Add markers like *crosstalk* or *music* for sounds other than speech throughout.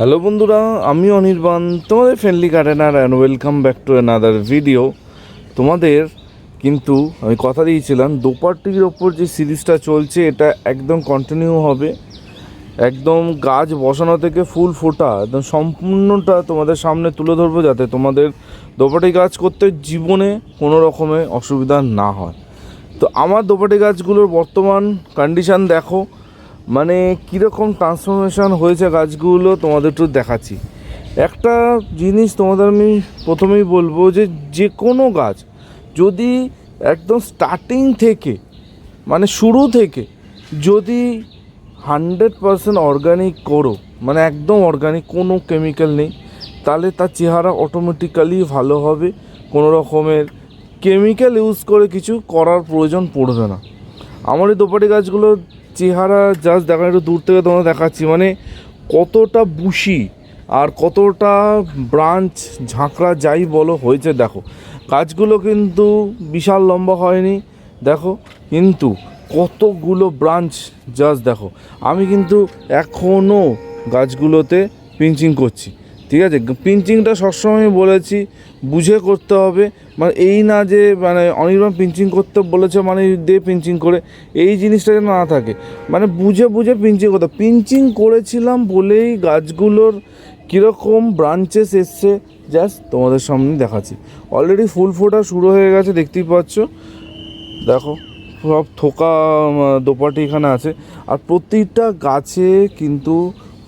Hello বন্ধুরা, আমি অনির্বাণ, তোমাদের friendly gardener and welcome back to another video তোমাদের কিন্তু আমি কথা দিয়েছিলাম দোপাটির ওপর যে সিরিজটা চলছে, এটা একদম কন্টিনিউ হবে। একদম গাছ বসানো থেকে ফুল ফোটা, একদম সম্পূর্ণটা তোমাদের সামনে তুলে ধরবো যাতে তোমাদের দোপাটি গাছ করতে জীবনে কোনো রকমের অসুবিধা না হয়। তো আমার দোপাটি গাছগুলোর বর্তমান কন্ডিশন দেখো মানে কীরকম ট্রান্সফরমেশন হয়েছে গাছগুলো তোমাদের একটু দেখাচ্ছি। একটা জিনিস তোমাদের আমি প্রথমেই বলব যে যে কোনো গাছ যদি একদম স্টার্টিং থেকে মানে শুরু থেকে যদি হান্ড্রেড পারসেন্ট অর্গানিক করো মানে একদম অর্গানিক কোনো কেমিক্যাল নেই, তাহলে তার চেহারা অটোমেটিক্যালি ভালো হবে, কোনো রকমের কেমিক্যাল ইউজ করে কিছু করার প্রয়োজন পড়বে না। আমার এই দোপাটি গাছগুলোর চেহারা জাস্ট দেখা একটু দূর থেকে তোমরা দেখাচ্ছি মানে কতটা বুশি আর কতটা ব্রাঞ্চ ঝাঁকড়া যাই বলো হয়েছে, দেখো। গাছগুলো কিন্তু বিশাল লম্বা হয়নি, দেখো, কিন্তু কতগুলো ব্রাঞ্চ জাস্ট দেখো। আমি কিন্তু এখনও গাছগুলোতে পিঞ্চিং করছি। ঠিক আছে? পিঞ্চিংটা সবসময় বলেছি, বুঝে করতে হবে। মানে এই না যে মানে অনির্বাণ পিঞ্চিং করতে বলেছে মানে দে পিঞ্চিং করে, এই জিনিসটা যেন না থাকে। মানে বুঝে বুঝে পিঞ্চিং করতে পিঞ্চিং করেছিলাম বলেই গাছগুলোর কীরকম ব্রাঞ্চেস এসছে। জাস্ট তোমাদের সামনে দেখাচ্ছি। অলরেডি ফুল ফোটা শুরু হয়ে গেছে, দেখতেই পাচ্ছ। দেখো, সব থোকা দোপাটি এখানে আছে। আর প্রতিটা গাছে কিন্তু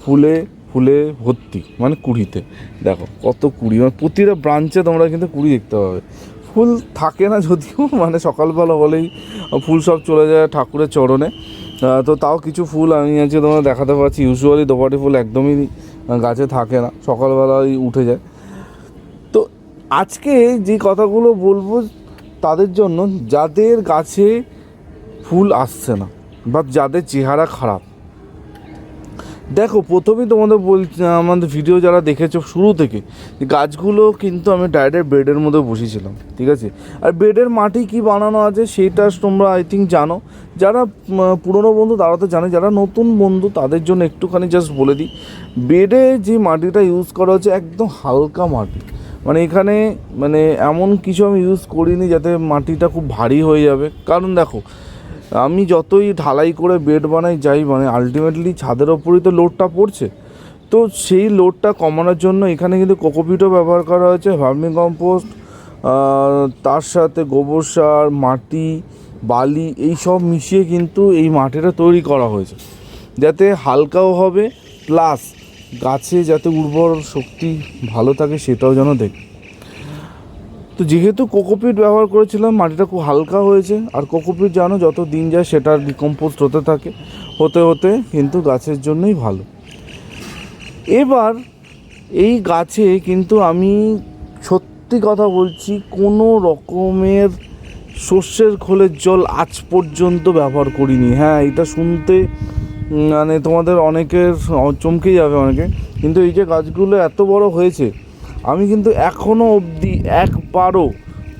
ফুলে ফুলে ভর্তি মানে কুড়িতে। দেখো কত কুড়ি মানে প্রতিটা ব্রাঞ্চে তোমরা কিন্তু কুড়ি দেখতে পাবে। ফুল থাকে না যদিও *laughs* মানে সকালবেলা হলেই ফুল সব চলে যায় ঠাকুরের চরণে। তো তাও কিছু ফুল আমি আজকে তোমরা দেখাতে পারছি ইউজুয়ালি দোপাটি ফুল একদমই গাছে থাকে না, সকালবেলায় উঠে যায়। তো আজকে যে কথাগুলো বলব তাদের জন্য, যাদের গাছে ফুল আসছে না বা যাদের চেহারা খারাপ দেখো, প্রথমেই তোমাদের বল, আমাদের ভিডিও যারা দেখেছ শুরু থেকে গাছগুলো কিন্তু আমি ডাইরেক্ট বেডের মধ্যে বসেছিলাম, ঠিক আছে? আর বেডের মাটি কি বানানো আছে সেটা তোমরা আই থিঙ্ক জানো। যারা পুরনো বন্ধু তারা তো জানে, যারা নতুন বন্ধু তাদের জন্য একটুখানি জাস্ট বলে দিই। বেডে যে মাটিটা ইউজ করা হচ্ছে একদম হালকা মাটি। মানে এখানে মানে এমন কিছু আমি ইউজ করিনি যাতে মাটিটা খুব ভারী হয়ে যাবে। কারণ দেখো আমি যতই ঢালাই করে বেড বানাই, যাই মানে আলটিমেটলি ছাদের ওপরই তো লোডটা পড়ছে। তো সেই লোডটা কমানোর জন্য এখানে কিন্তু কোকোপিটও ব্যবহার করা হয়েছে ভার্মি কম্পোস্ট তার সাথে গোবর সার, মাটি, বালি, এই সব মিশিয়ে কিন্তু এই মাটিটা তৈরি করা হয়েছে। যাতে হালকাও হবে প্লাস গাছে যাতে উর্বর শক্তি ভালো থাকে, সেটাও যেন দেখ তো যেহেতু কোকোপিট ব্যবহার করেছিলাম, মাটিটা খুব হালকা হয়েছে। আর কোকোপিট জানো, যত দিন যায় সেটা ডিকম্পোস্ট হতে থাকে। হতে হতে কিন্তু গাছের জন্যই ভালো। এবার এই গাছে কিন্তু আমি সত্যি কথা বলছি, কোনো রকমের সর্ষের খোলের জল আজ পর্যন্ত ব্যবহার করিনি। হ্যাঁ এটা শুনতে মানে তোমাদের অনেকের চমকে যাবে অনেকে। কিন্তু এই যে গাছগুলো এত বড় হয়েছে আমি কিন্তু এখনও অবধি একবারও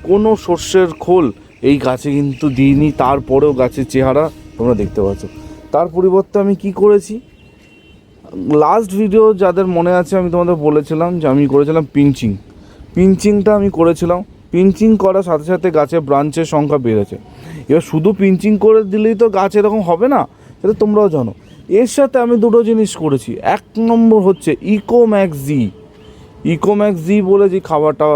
কোনো সর্ষের খোল এই গাছে কিন্তু দিইনি, তারপরেও গাছের চেহারা তোমরা দেখতে পাচ্ছ। তার পরিবর্তে আমি কি করেছি? লাস্ট ভিডিও যাদের মনে আছে আমি তোমাদের বলেছিলাম যে আমি করেছিলাম পিঞ্চিং পিঞ্চিংটা আমি করেছিলাম। পিঞ্চিং করার সাথে সাথে গাছের ব্রাঞ্চের সংখ্যা বেড়েছে। এবার শুধু পিঞ্চিং করে দিলেই তো গাছ এরকম হবে না? সেটা তোমরাও জানো। এর সাথে আমি দুটো জিনিস করেছি। এক নম্বর হচ্ছে ইকোম্যাক্স জি ইকোম্যাক্স জি বলে যে খাবারটা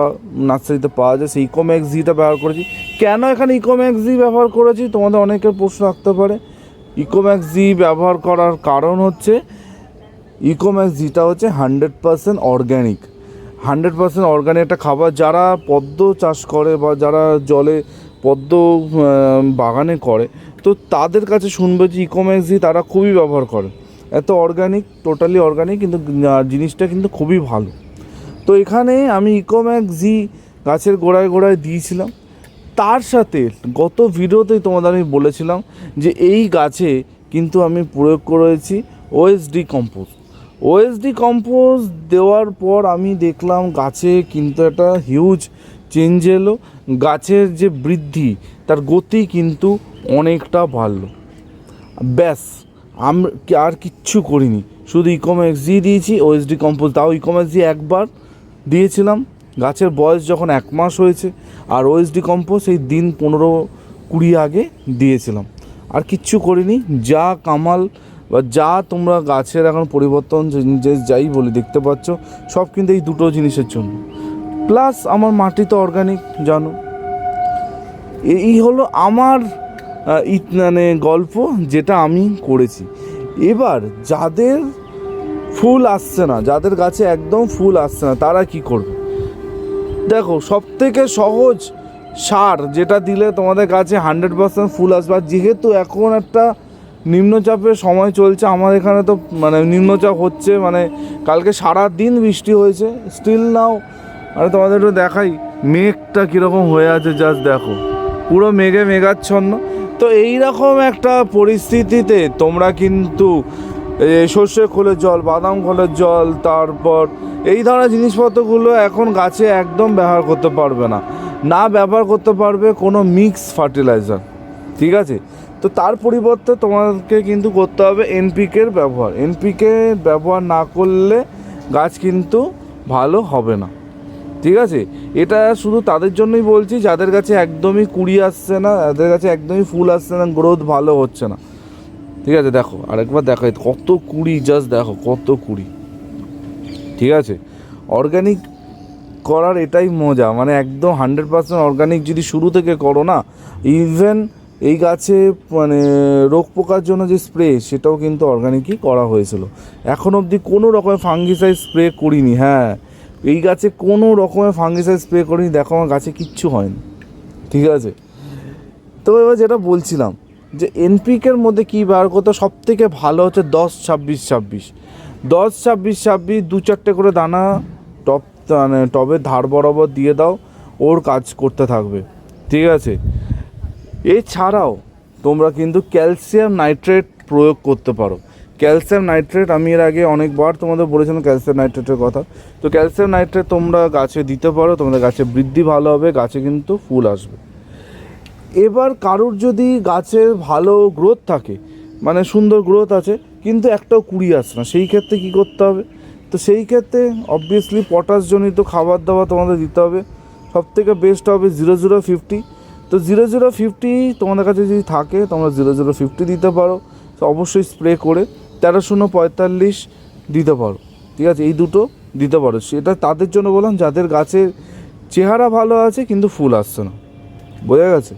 নার্সারিতে পাওয়া যায়, সেই ইকোম্যাক্স জিটা ব্যবহার করেছি। কেন এখানে ইকোম্যাক্স জি ব্যবহার করেছি? তোমাদের অনেকের প্রশ্ন রাখতে পারে। ইকোম্যাক্স জি ব্যবহার করার কারণ হচ্ছে ইকোম্যাক্স জিটা হচ্ছে hundred percent organic hundred percent organic একটা খাবার যারা পদ্ম চাষ করে বা যারা জলে পদ্ম বাগানে করে, তো তাদের কাছে শুনবে যে ইকোম্যাক্স জি তারা খুবই ব্যবহার করে। এত অর্গ্যানিক টোটালি অর্গ্যানিক কিন্তু জিনিসটা কিন্তু খুবই ভালো। তো এখানে আমি ইকোম্যাক্স জি গাছের গোড়ায় গোড়ায় দিয়েছিলাম। তার সাথে গত ভিডিওতেই তোমাদের আমি বলেছিলাম যে এই গাছে কিন্তু আমি প্রয়োগ করেছি ওএসডি কম্পোস্ট ওএসডি কম্পোস্ট দেওয়ার পর আমি দেখলাম গাছে কিন্তু একটা হিউজ চেঞ্জ এলো। গাছের যে বৃদ্ধি, তার গতি কিন্তু অনেকটা বাড়লো। ব্যাস, আমি আর কিচ্ছু করিনি। শুধু ইকোম্যাক্স জি দিয়েছি ওএসডি কম্পোজ তাও ইকোম্যাক্স জি একবার। দিয়েছিলাম। গাছের বয়স যখন এক মাস হয়েছে, আর ওএসডি কম্পোজ এই দিন পনেরো কুড়ি আগে দিয়েছিলাম। আর কিচ্ছু করিনি। যা কামাল বা যা তোমরা গাছের এখন পরিবর্তন যে- যাই বলি দেখতে পাচ্ছ, সব কিন্তু এই দুটো জিনিসের জন্য। প্লাস আমার মাটি তো অর্গানিক জানো। এই হলো আমার মানে গল্প যেটা আমি করেছি। এবার যাদের ফুল আসছে না, যাদের গাছে একদম ফুল আসছে না, তারা কি করবে? দেখো সব থেকে সহজ সার যেটা দিলে তোমাদের কাছে হান্ড্রেড পার্সেন্ট ফুল আসবে, আর যেহেতু এখন একটা নিম্নচাপের সময় চলছে, আমার এখানে তো মানে নিম্নচাপ হচ্ছে মানে কালকে সারা দিন বৃষ্টি হয়েছে স্টিল নাও আরে তোমাদের একটু দেখাই, মেঘটা কীরকম হয়ে আছে জাস্ট দেখো, পুরো মেঘে মেঘাচ্ছন্ন। তো এই রকম একটা পরিস্থিতিতে তোমরা কিন্তু সর্ষে খোলের জল, বাদাম খোলের জল, তারপর এই ধরনের জিনিসপত্রগুলো এখন গাছে একদম ব্যবহার করতে পারবে না। না ব্যবহার করতে পারবে কোনো মিক্স ফার্টিলাইজার ঠিক আছে? তো তার পরিবর্তে তোমাকে কিন্তু করতে হবে এনপিকের ব্যবহার। এনপিকে ব্যবহার না করলে গাছ কিন্তু ভালো হবে না, ঠিক আছে? এটা শুধু তাদের জন্যই বলছি, যাদের কাছে একদমই কুড়ি আসছে না, যাদের কাছে একদমই ফুল আসছে না গ্রোথ ভালো হচ্ছে না। ঠিক আছে, দেখো, আরেকবার দেখো কত কুড়ি জাস্ট দেখো, কত কুড়ি। ঠিক আছে? অর্গানিক করার এটাই মজা মানে একদম হান্ড্রেড পার্সেন্ট অর্গানিক যদি শুরু থেকে করো না ইভেন এই গাছে মানে রোগ পোকার জন্য যে স্প্রে সেটাও কিন্তু অর্গানিকই করা হয়েছিল। এখন অবধি কোনো রকমের ফাঙ্গিসাইড স্প্রে করিনি হ্যাঁ। এই গাছে কোনো রকমের ফাঙ্গিসাইড স্প্রে করিনি, দেখো, আমার গাছে কিচ্ছু হয়নি। ঠিক আছে? তো এবার যেটা বলছিলাম যে এনপিকের মধ্যে কী বার করতে? সব থেকে ভালো হচ্ছে দশ, ছাব্বিশ ছাব্বিশ। দশ, ছাব্বিশ ছাব্বিশ, দু চারটে করে দানা টপ মানে টবের ধার বরাবর দিয়ে দাও, ওর কাজ করতে থাকবে। ঠিক আছে? এছাড়াও তোমরা কিন্তু ক্যালসিয়াম নাইট্রেট প্রয়োগ করতে পারো। ক্যালসিয়াম নাইট্রেট, আমি এর আগে অনেকবার তোমাদের বলেছিলাম ক্যালসিয়াম নাইট্রেটের কথা। তো ক্যালসিয়াম নাইট্রেট তোমরা গাছে দিতে পারো, তোমাদের গাছে বৃদ্ধি ভালো হবে, গাছে কিন্তু ফুল আসবে। এবার কারুর যদি গাছের ভালো গ্রোথ থাকে মানে সুন্দর গ্রোথ আছে, কিন্তু একটাও কুড়ি আসছে না, সেই ক্ষেত্রে কী করতে হবে? তো সেই ক্ষেত্রে অবভিয়াসলি পটাশজনিত খাবার দাবার তোমাদের দিতে হবে। সব থেকে বেস্ট হবে জিরো জিরো ফিফটি তো জিরো জিরো ফিফটি তোমাদের কাছে যদি থাকে, তোমরা জিরো জিরো ফিফটি দিতে পারো। তো অবশ্যই স্প্রে করে তেরো শূন্য পঁয়তাল্লিশ দিতে পারো। ঠিক আছে? এই দুটো দিতে পারো। সেটা তাদের জন্য বললাম, যাদের গাছের চেহারা ভালো আছে, কিন্তু ফুল আসছে না। বোঝা গেছে?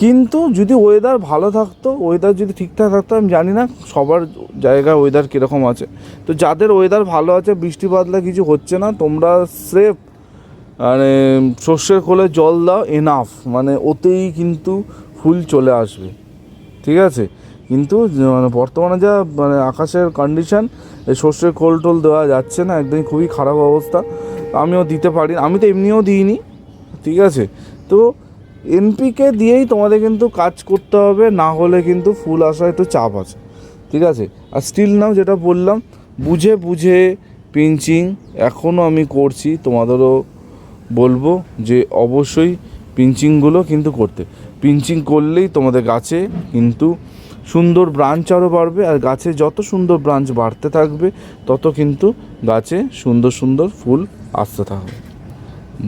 কিন্তু যদি ওয়েদার ভালো থাকতো ওয়েদার যদি ঠিকঠাক থাকতো, আমি জানি না সবার জায়গায় ওয়েদার কীরকম আছে। তো যাদের ওয়েদার ভালো আছে, বৃষ্টি বাদলা কিছু হচ্ছে না, তোমরা সেফ মানে শস্যের খোলে জল দাও এনাফ মানে ওতেই কিন্তু ফুল চলে আসবে। ঠিক আছে? কিন্তু মানে বর্তমানে যা মানে আকাশের কন্ডিশন এই শস্যের খোল টোল দেওয়া যাচ্ছে না, একদমই খুবই খারাপ অবস্থা। আমিও দিতে পারি, আমি তো এমনিও দিইনি। ঠিক আছে? তো এনপিকে দিয়েই তোমাদের কিন্তু কাজ করতে হবে, না হলে কিন্তু ফুল আসা একটু চাপ আছে। ঠিক আছে? আর স্টিল নাও যেটা বললাম, বুঝে বুঝে পিঞ্চিং এখনও আমি করছি, তোমাদেরও বলব যে অবশ্যই পিঞ্চিংগুলো কিন্তু করতে। পিঞ্চিং করলেই তোমাদের গাছে কিন্তু সুন্দর ব্রাঞ্চ আরও বাড়বে, আর গাছে যত সুন্দর ব্রাঞ্চ বাড়তে থাকবে, তত কিন্তু গাছে সুন্দর সুন্দর ফুল আসতে থাকবে।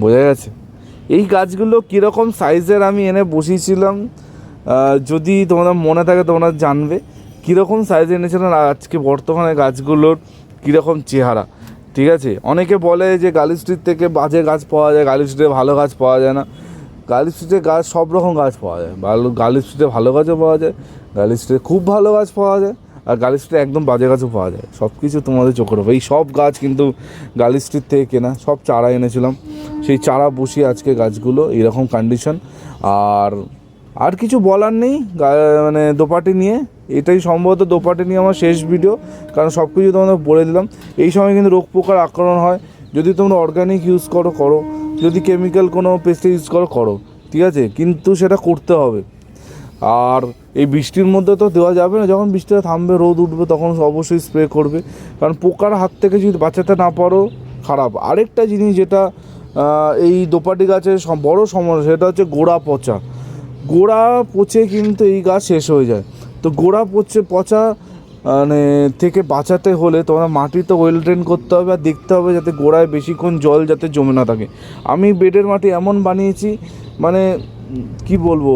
বোঝা গেছে? এই গাছগুলো কীরকম সাইজের আমি এনে বসিয়েছিলাম যদি তোমাদের মনে থাকে তোমরা জানবে, কীরকম সাইজে এনেছিলাম আজকে বর্তমানে গাছগুলোর কীরকম চেহারা, ঠিক আছে? অনেকে বলে যে গালি স্ট্রিট থেকে বাজে গাছ পাওয়া যায় গালি স্ট্রিটে ভালো গাছ পাওয়া যায় না। গালি স্ট্রিটে গাছ সব রকম গাছ পাওয়া যায়, ভালো গালি স্ট্রিটে ভালো গাছও পাওয়া যায় গালি স্ট্রিটে খুব ভালো গাছ পাওয়া যায়। আর গালি স্ট্রিটে একদম বাজে গাছও পাওয়া যায়। সব কিছু তোমাদের চোখে রাখবে এই সব গাছ কিন্তু গালিস্ট্রির থেকে কেনা। সব চারা এনেছিলাম। সেই চারা বসিয়ে আজকে গাছগুলো এরকম কন্ডিশন আর আর কিছু বলার নেই। মানে দোপাটি নিয়ে। এটাই সম্ভবত দোপাটি নিয়ে আমার শেষ ভিডিও কারণ সব কিছু তোমাদের বলে দিলাম। এই সময় কিন্তু রোগ পোকার আক্রমণ হয়। যদি তোমরা অর্গানিক ইউজ করো করো। যদি কেমিক্যাল কোনো পেস্ট ইউজ করো করো। ঠিক আছে? কিন্তু সেটা করতে হবে। আর এই বৃষ্টির মধ্যে তো দেওয়া যাবে না, যখন বৃষ্টিটা থামবে, রোদ উঠবে, তখন অবশ্যই স্প্রে করবে। কারণ পোকার হাত থেকে যদি বাঁচাতে না পারো, খারাপ। আরেকটা জিনিস যেটা এই দোপাটি গাছের বড় সমস্যা, সেটা হচ্ছে গোড়া পচা। গোড়া পচে কিন্তু এই গাছ শেষ হয়ে যায়। তো গোড়া পচে, পচা মানে থেকে বাঁচাতে হলে তোমরা মাটি তো ওয়েল ড্রেন করতে হবে আর দেখতে হবে যাতে গোড়ায় বেশিক্ষণ জল যাতে জমে না থাকে। আমি বেডের মাটি এমন বানিয়েছি মানে কি বলব?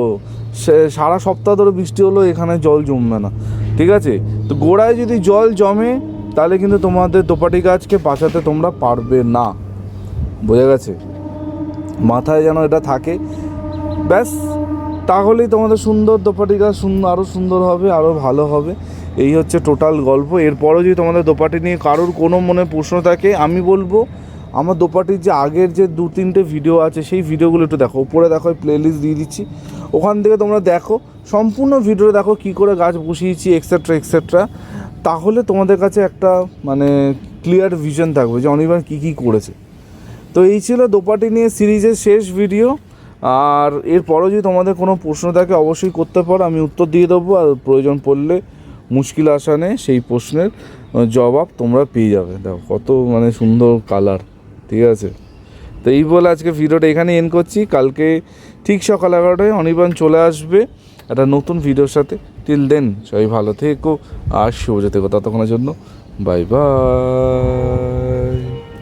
সারা সপ্তাহ ধরে বৃষ্টি হলো, এখানে জল জমবে না। ঠিক আছে? তো গোড়ায় যদি জল জমে, তাহলে কিন্তু তোমাদের দোপাটি গাছকে বাঁচাতে তোমরা পারবে না। বোঝা গেছে? মাথায় যেন এটা থাকে। ব্যাস, তাহলেই তোমাদের সুন্দর দোপাটি গাছ সুন্দর আরও সুন্দর হবে আরও ভালো হবে। এই হচ্ছে টোটাল গল্প। এরপরও যদি তোমাদের দোপাটি নিয়ে কারোর কোনো মনে প্রশ্ন থাকে, আমি বলব, আমার দোপাটির যে আগের যে দু তিনটে ভিডিও আছে, সেই ভিডিওগুলো একটু দেখো। উপরে দেখো প্লে লিস্ট দিয়ে দিচ্ছি। ওখান থেকে তোমরা দেখো, সম্পূর্ণ ভিডিও দেখো কী করে গাছ বসিয়েছি এক্সেট্রা এক্সেট্রা তাহলে তোমাদের কাছে একটা মানে ক্লিয়ার ভিশন থাকবে যে অনির্বাণ কী কী করেছে। তো এই ছিল দোপাটি নিয়ে সিরিজের শেষ ভিডিও আর এরপরও যদি তোমাদের কোনো প্রশ্ন থাকে, অবশ্যই করতে পারো। আমি উত্তর দিয়ে দেবো, আর প্রয়োজন পড়লে মুশকিল আসানে সেই প্রশ্নের জবাব তোমরা পেয়ে যাবে। দেখো, কত মানে সুন্দর কালার ঠিক আছে? তো এই বলে আজকে ভিডিওটা এখানে এন্ড করছি। কালকে ঠিক সকাল এগারোটায় অনির্বাণ চলে আসবে একটা নতুন ভিডিওর সাথে। টিল দেন সবাই ভালো থেকো আর শুভ থেকো ততক্ষণের জন্য বাই বাই